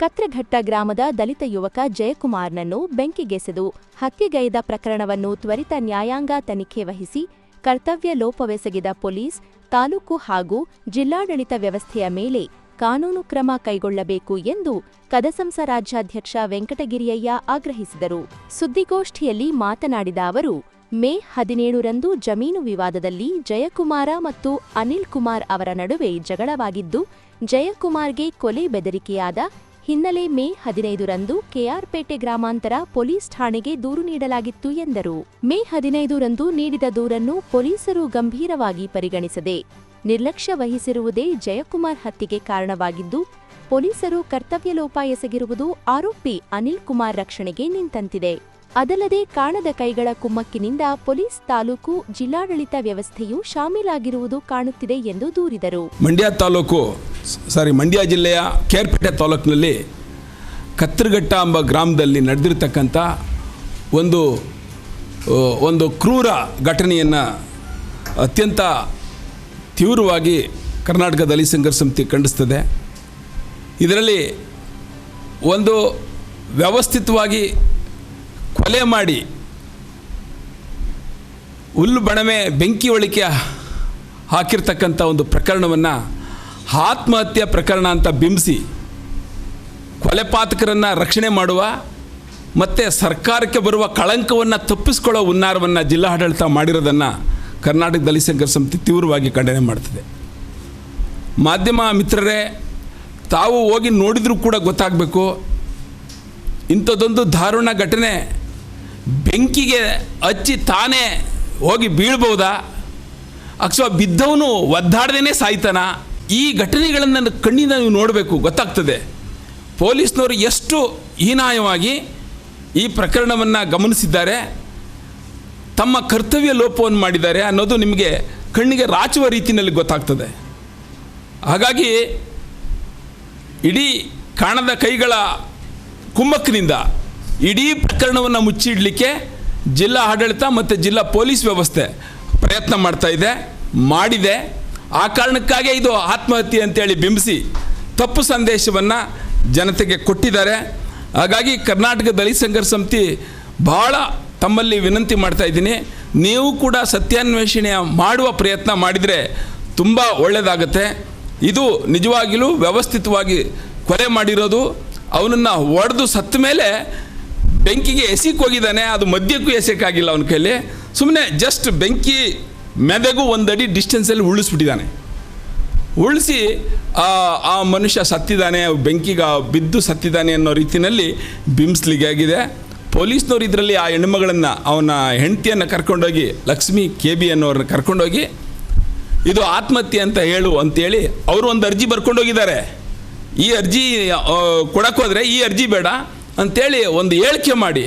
ಕತ್ರಘಟ್ಟ ಗ್ರಾಮದ ದಲಿತ ಯುವಕ ಜಯಕುಮಾರ್ನನ್ನು ಬೆಂಕಿಗೆಸೆದು ಹತ್ಯೆಗೈದ ಪ್ರಕರಣವನ್ನು ತ್ವರಿತ ನ್ಯಾಯಾಂಗ ತನಿಖೆ ವಹಿಸಿ ಕರ್ತವ್ಯ ಲೋಪವೆಸಗಿದ ಪೊಲೀಸ್, ತಾಲೂಕು ಹಾಗೂ ಜಿಲ್ಲಾಡಳಿತ ವ್ಯವಸ್ಥೆಯ ಮೇಲೆ ಕಾನೂನು ಕ್ರಮ ಕೈಗೊಳ್ಳಬೇಕು ಎಂದು ಕದಸಂಸ ರಾಜ್ಯಾಧ್ಯಕ್ಷ ವೆಂಕಟಗಿರಿಯಯ್ಯ ಆಗ್ರಹಿಸಿದರು. ಸುದ್ದಿಗೋಷ್ಠಿಯಲ್ಲಿ ಮಾತನಾಡಿದ ಅವರು, ಮೇ ಹದಿನೇಳರಂದು ಜಮೀನು ವಿವಾದದಲ್ಲಿ ಜಯಕುಮಾರ ಮತ್ತು ಅನಿಲ್ ಕುಮಾರ್ ಅವರ ನಡುವೆ ಜಗಳವಾಗಿದ್ದು, ಜಯಕುಮಾರ್ಗೆ ಕೊಲೆ ಬೆದರಿಕೆಯಾದ ಹಿನ್ನೆಲೆ ಮೇ ಹದಿನೈದರಂದು ಕೆಆರ್ಪೇಟೆ ಗ್ರಾಮಾಂತರ ಪೊಲೀಸ್ ಠಾಣೆಗೆ ದೂರು ನೀಡಲಾಗಿತ್ತು ಎಂದರು. ಮೇ ಹದಿನೈದರಂದು ನೀಡಿದ ದೂರನ್ನು ಪೊಲೀಸರು ಗಂಭೀರವಾಗಿ ಪರಿಗಣಿಸದೆ, ನಿರ್ಲಕ್ಷ್ಯ ವಹಿಸಿರುವುದೇ ಜಯಕುಮಾರ್ ಹತ್ಯೆಗೆ ಕಾರಣವಾಗಿದ್ದು, ಪೊಲೀಸರು ಕರ್ತವ್ಯ ಲೋಪ ಎಸಗಿರುವುದು ಆರೋಪಿ ಅನಿಲ್ ಕುಮಾರ್ ರಕ್ಷಣೆಗೆ ನಿಂತಂತಿದೆ. ಅದಲ್ಲದೆ ಕಾಣದ ಕೈಗಳ ಕುಮ್ಮಕ್ಕಿನಿಂದ ಪೊಲೀಸ್ ತಾಲೂಕು ಜಿಲ್ಲಾಡಳಿತ ವ್ಯವಸ್ಥೆಯು ಶಾಮೀಲಾಗಿರುವುದು ಕಾಣುತ್ತಿದೆ ಎಂದು ದೂರಿದರು. ಮಂಡ್ಯ ತಾಲೂಕು ಸಾರಿ, ಮಂಡ್ಯ ಜಿಲ್ಲೆಯ ಕೇರ್ಪೇಟೆ ತಾಲೂಕಿನಲ್ಲಿ ಕತ್ತರಘಟ್ಟ ಎಂಬ ಗ್ರಾಮದಲ್ಲಿ ನಡೆದಿರ್ತಕ್ಕಂಥ ಒಂದು ಒಂದು ಕ್ರೂರ ಘಟನೆಯನ್ನು ಅತ್ಯಂತ ತೀವ್ರವಾಗಿ ಕರ್ನಾಟಕ ದಲಿತ ಸಂಘರ್ಷ ಸಮಿತಿ ಖಂಡಿಸ್ತದೆ. ಇದರಲ್ಲಿ ಒಂದು ವ್ಯವಸ್ಥಿತವಾಗಿ ಕೊಲೆ ಮಾಡಿ ಹುಲ್ಲು ಬಣಮೆ ಬೆಂಕಿ ಒಳಿಕೆ ಹಾಕಿರ್ತಕ್ಕಂಥ ಒಂದು ಪ್ರಕರಣವನ್ನು ಆತ್ಮಹತ್ಯೆ ಪ್ರಕರಣ ಅಂತ ಬಿಂಬಿಸಿ ಕೊಲೆಪಾತಕರನ್ನು ರಕ್ಷಣೆ ಮಾಡುವ ಮತ್ತು ಸರ್ಕಾರಕ್ಕೆ ಬರುವ ಕಳಂಕವನ್ನು ತಪ್ಪಿಸ್ಕೊಳ್ಳೋ ಹುನ್ನಾರವನ್ನು ಜಿಲ್ಲಾಡಳಿತ ಮಾಡಿರೋದನ್ನು ಕರ್ನಾಟಕ ದಲಿತ ಸಂಘರ್ಷ ಸಮಿತಿ ತೀವ್ರವಾಗಿ ಖಂಡನೆ ಮಾಡ್ತದೆ. ಮಾಧ್ಯಮ ಮಿತ್ರರೇ, ತಾವು ಹೋಗಿ ನೋಡಿದರೂ ಕೂಡ ಗೊತ್ತಾಗಬೇಕು. ಇಂಥದ್ದೊಂದು ದಾರುಣ ಘಟನೆ ಬೆಂಕಿಗೆ ಹಚ್ಚಿ ತಾನೇ ಹೋಗಿ ಬೀಳ್ಬೋದಾ? ಅಥವಾ ಬಿದ್ದವನು ಒದ್ದಾಡ್ದೇ ಸಾಯ್ತಾನ? ಈ ಘಟನೆಗಳನ್ನು ಕಣ್ಣಿಂದ ನೀವು ನೋಡಬೇಕು, ಗೊತ್ತಾಗ್ತದೆ. ಪೊಲೀಸ್ನವರು ಎಷ್ಟು ಹೀನಾಯವಾಗಿ ಈ ಪ್ರಕರಣವನ್ನು ಗಮನಿಸಿದ್ದಾರೆ, ತಮ್ಮ ಕರ್ತವ್ಯ ಲೋಪವನ್ನು ಮಾಡಿದ್ದಾರೆ ಅನ್ನೋದು ನಿಮಗೆ ಕಣ್ಣಿಗೆ ರಾಚುವ ರೀತಿಯಲ್ಲಿ ಗೊತ್ತಾಗ್ತದೆ. ಹಾಗಾಗಿ ಇಡೀ ಕಾಣದ ಕೈಗಳ ಕುಮ್ಮಕ್ಕಿನಿಂದ ಇಡೀ ಪ್ರಕರಣವನ್ನು ಮುಚ್ಚಿಡಲಿಕ್ಕೆ ಜಿಲ್ಲಾ ಆಡಳಿತ ಮತ್ತು ಜಿಲ್ಲಾ ಪೊಲೀಸ್ ವ್ಯವಸ್ಥೆ ಪ್ರಯತ್ನ ಮಾಡ್ತಾ ಇದೆ, ಮಾಡಿದೆ. ಆ ಕಾರಣಕ್ಕಾಗಿ ಇದು ಆತ್ಮಹತ್ಯೆ ಅಂತೇಳಿ ಬಿಂಬಿಸಿ ತಪ್ಪು ಸಂದೇಶವನ್ನು ಜನತೆಗೆ ಕೊಟ್ಟಿದ್ದಾರೆ. ಹಾಗಾಗಿ ಕರ್ನಾಟಕ ದಲಿತ ಸಂಘರ್ಷ ಸಮಿತಿ ಭಾಳ ತಮ್ಮಲ್ಲಿ ವಿನಂತಿ ಮಾಡ್ತಾ ಇದ್ದೀನಿ. ನೀವು ಕೂಡ ಸತ್ಯಾನ್ವೇಷಣೆ ಮಾಡುವ ಪ್ರಯತ್ನ ಮಾಡಿದರೆ ತುಂಬ ಒಳ್ಳೆಯದಾಗತ್ತೆ ಇದು ನಿಜವಾಗಿಲೂ ವ್ಯವಸ್ಥಿತವಾಗಿ ಕೊಲೆ ಮಾಡಿರೋದು. ಅವನನ್ನು ಒಡೆದು ಸತ್ತ ಮೇಲೆ ಬೆಂಕಿಗೆ ಎಸಿಕೋಗಿದ್ದಾನೆ ಅದು ಮದ್ಯಕ್ಕೂ ಎಸೆಕ್ಕಾಗಿಲ್ಲ ಅವನ ಕೈಲಿ ಸುಮ್ಮನೆ ಜಸ್ಟ್ ಬೆಂಕಿ ಮೆದೆಗೂ ಒಂದಡಿ ಡಿಸ್ಟೆನ್ಸಲ್ಲಿ ಉಳಿಸ್ಬಿಟ್ಟಿದ್ದಾನೆ ಉಳಿಸಿ ಆ ಮನುಷ್ಯ ಸತ್ತಿದ್ದಾನೆ, ಬೆಂಕಿಗೆ ಬಿದ್ದು ಸತ್ತಿದ್ದಾನೆ ಅನ್ನೋ ರೀತಿಯಲ್ಲಿ ಬಿಂಬಿಸ್ಲಿಕ್ಕೆ ಆಗಿದೆ. ಪೊಲೀಸ್ನವ್ರು ಇದರಲ್ಲಿ ಆ ಹೆಣ್ಮಗಳನ್ನು, ಅವನ ಹೆಂಡತಿಯನ್ನು ಕರ್ಕೊಂಡೋಗಿ, ಲಕ್ಷ್ಮಿ ಕೆ ಬಿ ಅನ್ನೋರನ್ನ ಕರ್ಕೊಂಡೋಗಿ, ಇದು ಆತ್ಮಹತ್ಯೆ ಅಂತ ಹೇಳು ಅಂತೇಳಿ ಅವರು ಒಂದು ಅರ್ಜಿ ಬರ್ಕೊಂಡೋಗಿದ್ದಾರೆ. ಈ ಅರ್ಜಿ ಕೊಡೋಕ್ಕೋದ್ರೆ ಈ ಅರ್ಜಿ ಬೇಡ ಅಂಥೇಳಿ ಒಂದು ಹೇಳಿಕೆ ಮಾಡಿ.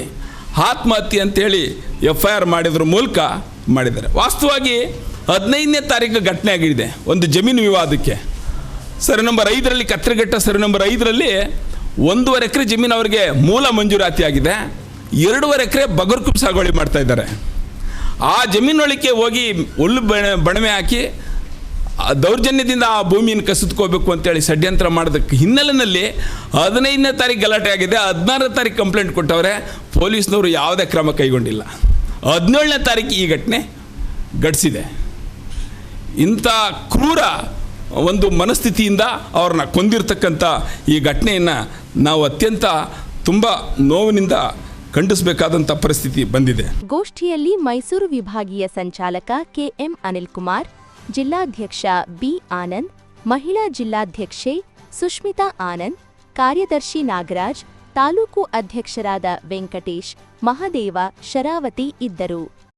ಆತ್ಮಹತ್ಯೆ ಅಂತೇಳಿ ಎಫ್ ಐ ಆರ್ ಮಾಡಿದ್ರ ಮೂಲಕ ಮಾಡಿದ್ದಾರೆ. ವಾಸ್ತವವಾಗಿ ಹದಿನೈದನೇ ತಾರೀಕು ಘಟನೆ ಆಗಿದೆ. ಒಂದು ಜಮೀನು ವಿವಾದಕ್ಕೆ. ಸರಿ, ನಂಬರ್ ಐದರಲ್ಲಿ, ಕತ್ತರಿಘಟ್ಟ ಸರಿ, ನಂಬರ್ ಐದರಲ್ಲಿ ಒಂದೂವರೆ ಎಕರೆ ಜಮೀನು ಅವರಿಗೆ ಮೂಲ ಮಂಜೂರಾತಿ ಆಗಿದೆ. ಎರಡೂವರೆ ಎಕರೆ ಬಗರ್ಕುಪ್ ಸಾಗುವಳಿ ಮಾಡ್ತಾ ಇದ್ದಾರೆ. ಆ ಜಮೀನೊಳಕ್ಕೆ ಹೋಗಿ ಹುಲ್ಲು ಬಣ ಬಣವೆ ಹಾಕಿ ದೌರ್ಜನ್ಯದಿಂದ ಆ ಭೂಮಿಯನ್ನು ಕಸಿದುಕೋಬೇಕು ಅಂತೇಳಿ ಷಡ್ಯಂತ್ರ ಮಾಡೋದಕ್ಕೆ ಹಿನ್ನೆಲೆಯಲ್ಲಿ ಹದಿನೈದನೇ ತಾರೀಕು ಗಲಾಟೆ ಆಗಿದೆ. ಹದಿನಾರನೇ ತಾರೀಕು ಕಂಪ್ಲೇಂಟ್ ಕೊಟ್ಟವ್ರೆ, ಪೊಲೀಸ್ನವರು ಯಾವುದೇ ಕ್ರಮ ಕೈಗೊಂಡಿಲ್ಲ. ಹದಿನೇಳನೇ ತಾರೀಕು ಈ ಘಟನೆ ಘಟಿಸಿದೆ. ಇಂಥ ಕ್ರೂರ ಒಂದು ಮನಸ್ಥಿತಿಯಿಂದ ಅವ್ರನ್ನ ಕೊಂದಿರ್ತಕ್ಕಂಥ ಈ ಘಟನೆಯನ್ನು ನಾವು ಅತ್ಯಂತ ತುಂಬ ನೋವಿನಿಂದ ಖಂಡಿಸಬೇಕಾದಂಥ ಪರಿಸ್ಥಿತಿ ಬಂದಿದೆ. ಗೋಷ್ಠಿಯಲ್ಲಿ ಮೈಸೂರು ವಿಭಾಗೀಯ ಸಂಚಾಲಕ ಕೆಎಂ ಅನಿಲ್ ಕುಮಾರ್ ಜಿಲ್ಲಾಧ್ಯಕ್ಷ ಬಿ ಆನಂದ್, ಮಹಿಳಾ ಜಿಲ್ಲಾಧ್ಯಕ್ಷೆ ಸುಷ್ಮಿತಾ ಆನಂದ್, ಕಾರ್ಯದರ್ಶಿ ನಾಗರಾಜ್ ತಾಲೂಕು ಅಧ್ಯಕ್ಷರಾದ ವೆಂಕಟೇಶ್ ಮಹದೇವ ಶರಾವತಿ ಇದ್ದರು.